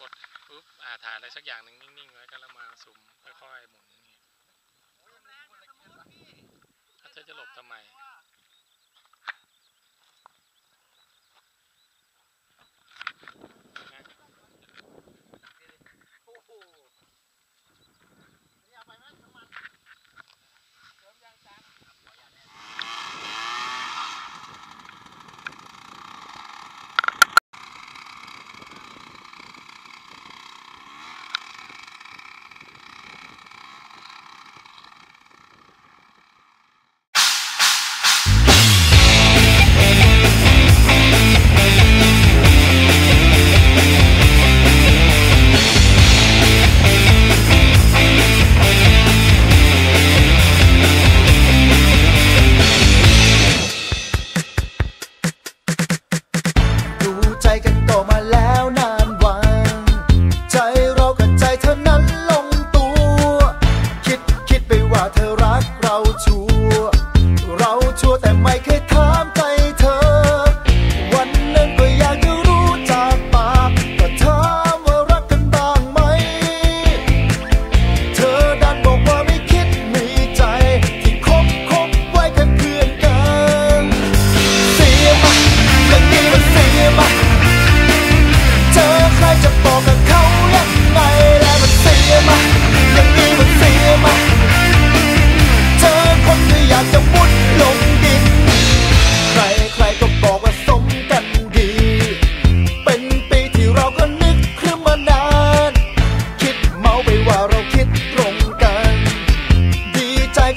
กดปุ๊บอ่าถ่ายอะไรสักอย่างหนึ่งนิ่งๆไว้ก็แล้วมาสุ่มค่อยๆหมุน 在